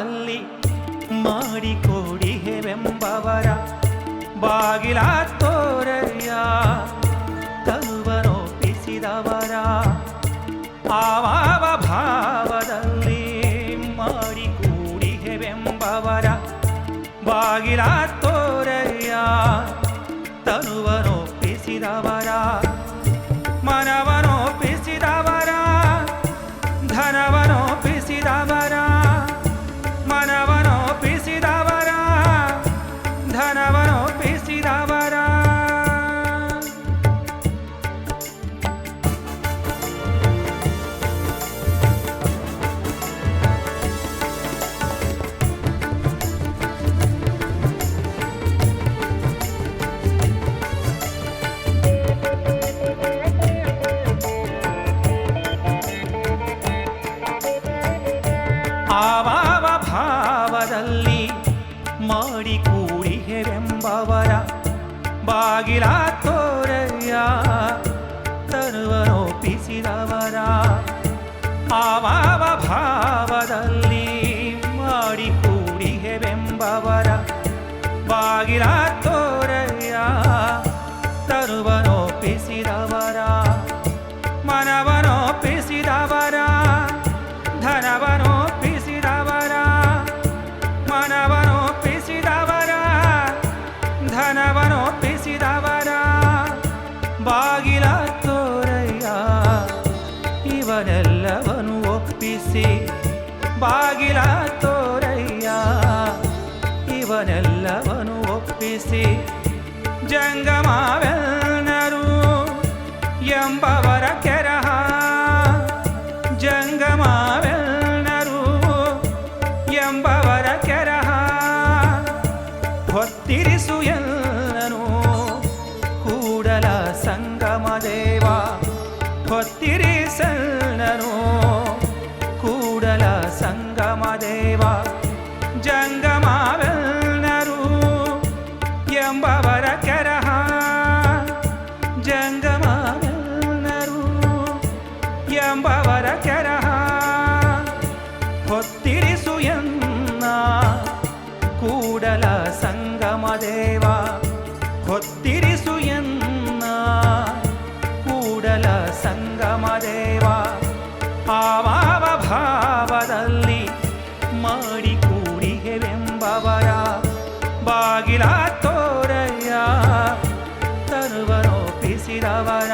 ಭಾವದಲ್ಲಿ ಮಾಡಿಕೊಡಿಹೆವೆಂಬವರ ಬಾಗಿಲ ತೋರಯ್ಯ ತನುವನೊಪ್ಪಿಸಿದವರ ಆವಾವ ಭಾವದಲ್ಲಿ ಮಾಡಿಕೂಡಿಹೆವೆಂಬವರ ಬಾಗಿಲ ತೋರಯ್ಯ ತನುವನೊಪ್ಪಿಸಿದವರ ಆವಾವ ಭಾವದಲ್ಲಿ ಮಾಡಿ ಕೂಡಿಹೆವೆಂಬವರ ಬಾಗಿಲ ಬಾಗಿಲ ತೋರಯ್ಯ. ಇವನೆಲ್ಲವನು ಒಪ್ಪಿಸಿ ಬಾಗಿಲ ತೋರಯ್ಯ. ಇವನೆಲ್ಲವನು ಒಪ್ಪಿಸಿ ಜಂಗಮಾವೆಲ್ಲರು ಎಂಬವರ ಕೆರಹ. ಜಂಗಮಾವೆಲ್ಲರು ಎಂಬವರ ಕೆರಹ. ಹೊತ್ತಿರಿಸು ಎಲ್ಲನು ಹೊತ್ತಿರಿಸಲ್ಲನು ಕೂಡಲ ಸಂಗಮ ದೇವ ಜಂಗಮಾವೆಲ್ಲರೂ ಎಂಬವರ ಕೆರಹ. ಜಂಗಮಾವೆಲ್ಲರೂ ಎಂಬವರ ಕೆರಹ. ಹೊತ್ತಿರಿಸು ಎನ್ನ, ಕೂಡಲ ಸಂಗಮ ದೇವ ಹೊತ್ತಿರಿಸು ಎನ್ನ. ತೋರಯ್ಯ. ತರುವನೊಪ್ಪಿಸಿದವರ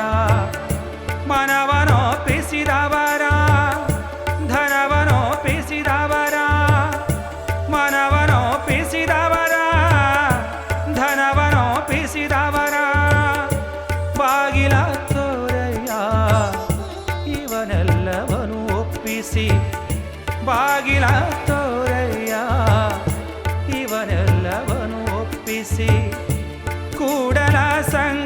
ಮನವನೊಪ್ಪಿಸಿದವರ ಧನವನೊಪ್ಪಿಸಿದವರ ಮನವನೊಪ್ಪಿಸಿದವರ ಧನವನೊಪ್ಪಿಸಿದವರ ಬಾಗಿಲ ತೋರಯ್ಯ ಇವನೆಲ್ಲವನು ಒಪ್ಪಿಸಿ. ಬಾಗಿಲ ತೋರಯ್ಯ ಇವನೆಲ್ಲವನು ಒಪ್ಪಿಸಿ ಕೂಡಲ ಸಂಗ